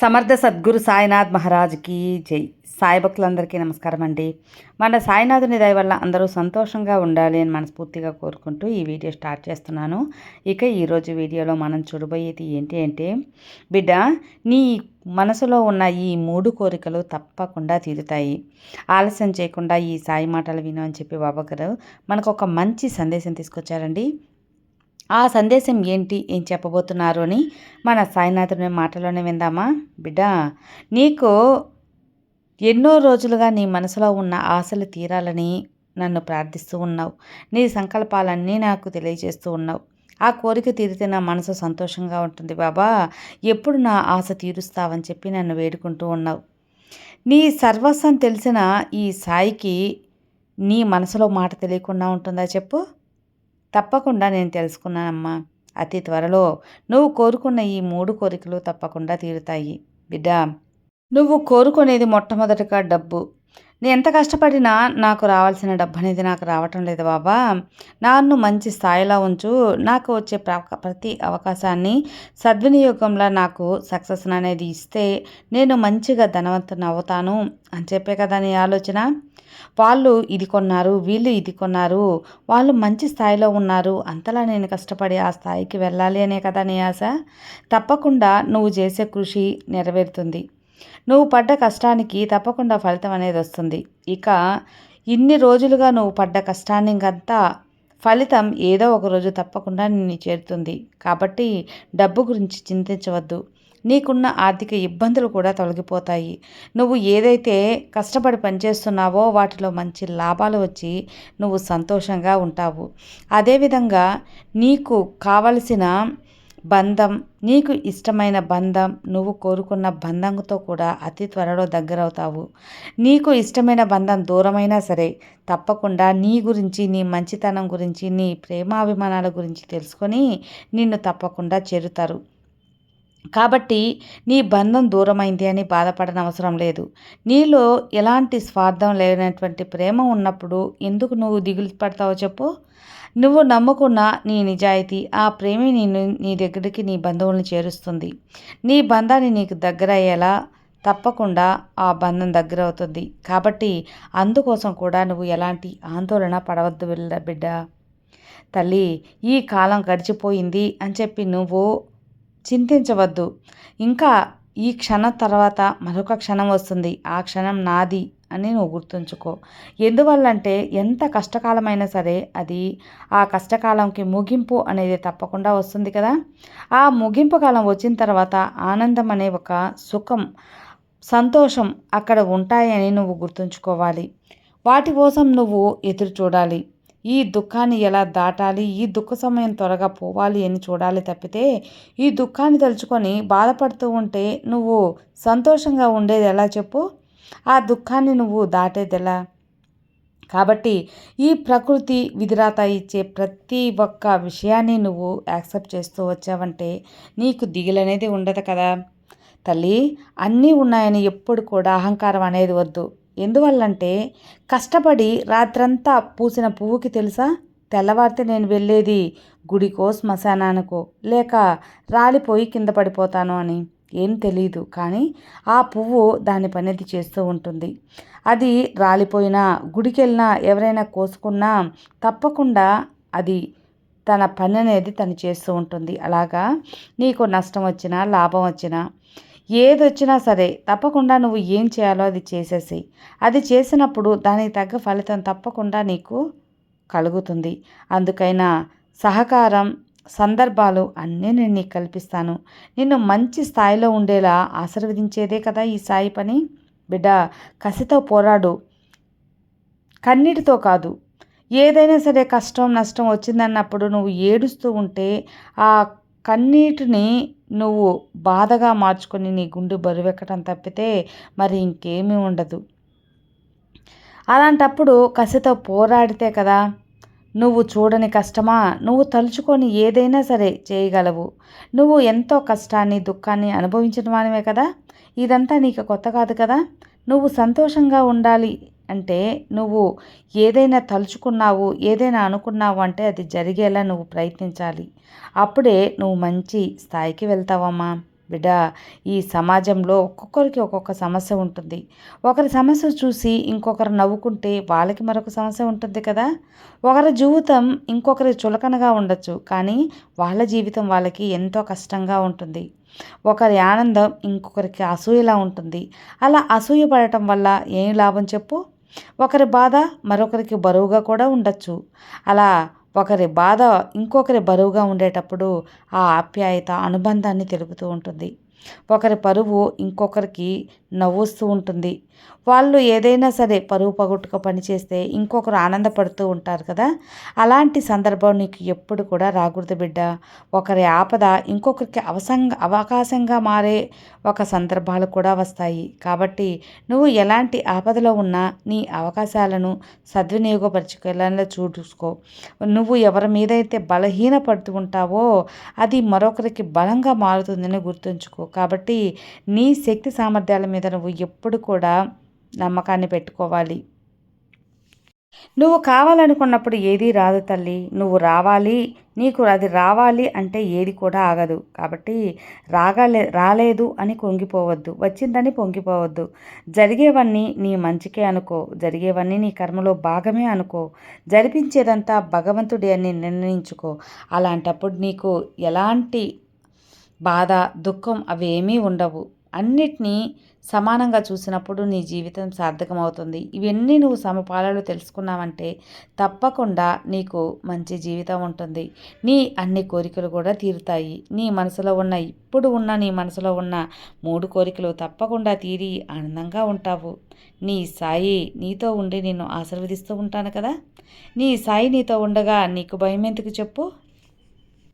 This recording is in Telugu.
సమర్థ సద్గురు సాయినాథ్ మహారాజ్కి జై. సాయి భక్తులందరికీ నమస్కారం అండి. మన సాయినాథుని దయ వల్ల అందరూ సంతోషంగా ఉండాలి అని మనస్ఫూర్తిగా కోరుకుంటూ ఈ వీడియో స్టార్ట్ చేస్తున్నాను. ఇక ఈరోజు వీడియోలో మనం చూడబోయేది ఏంటి అంటే బిడ్డ నీ మనసులో ఉన్న ఈ మూడు కోరికలు తప్పకుండా తీరుతాయి. ఆలస్యం చేయకుండా ఈ సాయి మాటలు విను అని చెప్పి బాబా గారు మనకు ఒక మంచి సందేశం తీసుకొచ్చారండి. ఆ సందేశం ఏంటి? ఏం చెప్పబోతున్నారు అని మన సాయినాథుని మాటలోనే విందామా? బిడ్డ నీకు ఎన్నో రోజులుగా నీ మనసులో ఉన్న ఆశలు తీరాలని నన్ను ప్రార్థిస్తూ ఉన్నావు. నీ సంకల్పాలన్నీ నాకు తెలియజేస్తూ ఉన్నావు. ఆ కోరిక తీరితే నా మనసు సంతోషంగా ఉంటుంది బాబా. ఎప్పుడు నా ఆశ తీరుస్తావని చెప్పి నన్ను వేడుకుంటూ ఉన్నావు. నీ సర్వస్వం తెలిసిన ఈ సాయికి నీ మనసులో మాట తెలియకుండా ఉంటుందా చెప్పు? తప్పకుండా నేను తెలుసుకున్నానమ్మా. అతి త్వరలో నువ్వు కోరుకున్న ఈ మూడు కోరికలు తప్పకుండా తీరుతాయి. బిడ్డ నువ్వు కోరుకునేది మొట్టమొదటిగా డబ్బు. నేను ఎంత కష్టపడినా నాకు రావాల్సిన డబ్బు అనేది నాకు రావటం లేదు బాబా. నన్ను మంచి స్థాయిలో ఉంచు. నాకు వచ్చే ప్రతి అవకాశాన్ని సద్వినియోగంలో నాకు సక్సెస్ అనేది ఇస్తే నేను మంచిగా ధనవంతుని అవుతాను అని చెప్పే కదా నీ ఆలోచన? వాళ్ళు ఇది కొన్నారు వీళ్ళు ఇది కొన్నారు వాళ్ళు మంచి స్థాయిలో ఉన్నారు. అంతలా నేను కష్టపడి ఆ స్థాయికి వెళ్ళాలి అనే కదా నీ ఆశ? తప్పకుండా నువ్వు చేసే కృషి నెరవేరుతుంది. నువ్వు పడ్డ కష్టానికి తప్పకుండా ఫలితం అనేది వస్తుంది. ఇక ఇన్ని రోజులుగా నువ్వు పడ్డ కష్టాన్ని ఫలితం ఏదో ఒక రోజు తప్పకుండా నిన్ను చేరుతుంది. కాబట్టి డబ్బు గురించి చింతించవద్దు. నీకున్న ఆర్థిక ఇబ్బందులు కూడా తొలగిపోతాయి. నువ్వు ఏదైతే కష్టపడి పనిచేస్తున్నావో వాటిలో మంచి లాభాలు వచ్చి నువ్వు సంతోషంగా ఉంటావు. అదేవిధంగా నీకు కావలసిన బంధం నీకు ఇష్టమైన బంధం నువ్వు కోరుకున్న బంధంతో కూడా అతి త్వరలో దగ్గరవుతావు. నీకు ఇష్టమైన బంధం దూరమైనా సరే తప్పకుండా నీ గురించి నీ మంచితనం గురించి నీ ప్రేమాభిమానాల గురించి తెలుసుకొని నిన్ను తప్పకుండా చేరుతారు. కాబట్టి నీ బంధం దూరమైంది అని బాధపడనవసరం లేదు. నీలో ఎలాంటి స్వార్థం లేనటువంటి ప్రేమ ఉన్నప్పుడు ఎందుకు నువ్వు దిగులు పడతావో చెప్పు. నువ్వు నమ్ముకున్న నీ నిజాయితీ ఆ ప్రేమి నిన్ను నీ దగ్గరికి నీ బంధువులను చేరుస్తుంది. నీ బంధాన్ని నీకు దగ్గర అయ్యేలా తప్పకుండా ఆ బంధం దగ్గర అవుతుంది కాబట్టి అందుకోసం కూడా నువ్వు ఎలాంటి ఆందోళన పడవద్దు వెళ్ళ బిడ్డ. తల్లి ఈ కాలం గడిచిపోయింది అని చెప్పి నువ్వు చింతించవద్దు. ఇంకా ఈ క్షణం తర్వాత మరొక క్షణం వస్తుంది. ఆ క్షణం నాది. అని నువ్వు గుర్తుంచుకో. ఎందువల్లంటే ఎంత కష్టకాలమైనా సరే అది ఆ కష్టకాలంకి ముగింపు అనేది తప్పకుండా వస్తుంది కదా. ఆ ముగింపు కాలం వచ్చిన తర్వాత ఆనందం అనే ఒక సుఖం సంతోషం అక్కడ ఉంటాయని నువ్వు గుర్తుంచుకోవాలి. వాటి కోసం నువ్వు ఎదురు చూడాలి. ఈ దుఃఖాన్ని ఎలా దాటాలి? ఈ దుఃఖ సమయం త్వరగా పోవాలి అని చూడాలి తప్పితే ఈ దుఃఖాన్ని తలుచుకొని బాధపడుతూ ఉంటే నువ్వు సంతోషంగా ఉండేది ఎలా చెప్పు? ఆ దుఃఖాన్ని నువ్వు దాటేదెలా? కాబట్టి ఈ ప్రకృతి విధిరాత ఇచ్చే ప్రతి ఒక్క విషయాన్ని నువ్వు యాక్సెప్ట్ చేస్తూ వచ్చావంటే నీకు దిగులనేది ఉండదు కదా. తల్లి అన్నీ ఉన్నాయని ఎప్పుడు కూడా అహంకారం అనేది వద్దు. ఎందువల్లంటే కష్టపడి రాత్రంతా పూసిన పువ్వుకి తెలుసా? తెల్లవారితే నేను వెళ్ళేది గుడికో శ్మశానానికో లేక రాలిపోయి కింద పడిపోతాను అని. ఏం తెలియదు కానీ ఆ పువ్వు దాని పనిది చేస్తూ ఉంటుంది. అది రాలిపోయినా గుడికెళ్ళినా ఎవరైనా కోసుకున్నా తప్పకుండా అది తన పని అనేది తను చేస్తూ ఉంటుంది. అలాగా? నీకు నష్టం వచ్చినా లాభం వచ్చినా ఏది వచ్చినా సరే తప్పకుండా నువ్వు ఏం చేయాలో అది చేసేసి అది చేసినప్పుడు దానికి తగ్గ ఫలితం తప్పకుండా నీకు కలుగుతుంది. అందుకైనా సహకారం సందర్భాలు అన్నీ నేను నీకు కల్పిస్తాను. నిన్ను మంచి స్థాయిలో ఉండేలా ఆశీర్వదించేదే కదా ఈ సాయి పని? బిడ్డ కసితో పోరాడు. కన్నీటితో కాదు. ఏదైనా సరే కష్టం నష్టం వచ్చిందన్నప్పుడు నువ్వు ఏడుస్తూ ఉంటే ఆ కన్నీటిని నువ్వు బాధగా మార్చుకొని నీ గుండె బరువెక్కడం తప్పితే మరి ఇంకేమీ ఉండదు. అలాంటప్పుడు కసితో పోరాడితే కదా నువ్వు చూడని కష్టమా? నువ్వు తలుచుకొని ఏదైనా సరే చేయగలవు. నువ్వు ఎంతో కష్టాన్ని దుఃఖాన్ని అనుభవించిన వానివే కదా? ఇదంతా నీకు కొత్త కాదు కదా? నువ్వు సంతోషంగా ఉండాలి అంటే నువ్వు ఏదైనా తలుచుకున్నావు ఏదైనా అనుకున్నావు అంటే అది జరిగేలా నువ్వు ప్రయత్నించాలి. అప్పుడే నువ్వు మంచి స్థాయికి వెళ్తావమ్మా. బిడ్డ ఈ సమాజంలో ఒక్కొక్కరికి ఒక్కొక్క సమస్య ఉంటుంది. ఒకరి సమస్య చూసి ఇంకొకరు నవ్వుకుంటే వాళ్ళకి మరొక సమస్య ఉంటుంది కదా? ఒకరి జీవితం ఇంకొకరి చులకనగా ఉండొచ్చు కానీ వాళ్ళ జీవితం వాళ్ళకి ఎంతో కష్టంగా ఉంటుంది. ఒకరి ఆనందం ఇంకొకరికి అసూయలా ఉంటుంది. అలా అసూయ పడటం వల్ల ఏం లాభం చెప్పు? ఒకరి బాధ మరొకరికి బరువుగా కూడా ఉండొచ్చు. అలా ఒకరి బాధ ఇంకొకరి బరువుగా ఉండేటప్పుడు ఆ ఆప్యాయత అనుబంధాన్ని తెలుపుతూ ఉంటుంది. ఒకరి పరువు ఇంకొకరికి నవ్వుస్తూ ఉంటుంది. వాళ్ళు ఏదైనా సరే పరువు పగొట్టుక పనిచేస్తే ఇంకొకరు ఆనందపడుతూ ఉంటారు కదా. అలాంటి సందర్భం నీకు ఎప్పుడు కూడా రాకూడదు బిడ్డ. ఒకరి ఆపద ఇంకొకరికి అవసంగా అవకాశంగా మారే ఒక సందర్భాలు కూడా వస్తాయి. కాబట్టి నువ్వు ఎలాంటి ఆపదలో ఉన్నా నీ అవకాశాలను సద్వినియోగపరచుకోవాలని చూసుకో. నువ్వు ఎవరి మీదైతే బలహీన పడుతూ ఉంటావో అది మరొకరికి బలంగా మారుతుందని గుర్తుంచుకో. కాబట్టి నీ శక్తి సామర్థ్యాల మీద నువ్వు ఎప్పుడు కూడా నమ్మకాన్ని పెట్టుకోవాలి. నువ్వు కావాలనుకున్నప్పుడు ఏది రాదు తల్లి. నువ్వు రావాలి. నీకు అది రావాలి అంటే ఏది కూడా ఆగదు. కాబట్టి రాగాలే రాలేదు అని పొంగిపోవద్దు. వచ్చిందని పొంగిపోవద్దు. జరిగేవన్నీ నీ మంచికే అనుకో. జరిగేవన్నీ నీ కర్మలో భాగమే అనుకో. జరిపించేదంతా భగవంతుడి అని నిర్ణయించుకో. అలాంటప్పుడు నీకు ఎలాంటి బాధ దుఃఖం అవేమీ ఉండవు. అన్నిటినీ సమానంగా చూసినప్పుడు నీ జీవితం సార్థకమవుతుంది. ఇవన్నీ నువ్వు సమపాలలో తెలుసుకున్నావంటే తప్పకుండా నీకు మంచి జీవితం ఉంటుంది. నీ అన్ని కోరికలు కూడా తీరుతాయి. నీ మనసులో ఉన్న ఇప్పుడు ఉన్న నీ మనసులో ఉన్న మూడు కోరికలు తప్పకుండా తీరి ఆనందంగా ఉంటావు. నీ సాయి నీతో ఉండి నిన్ను ఆశీర్వదిస్తూ ఉంటాను కదా? నీ సాయి నీతో ఉండగా నీకు భయం ఎందుకు చెప్పు?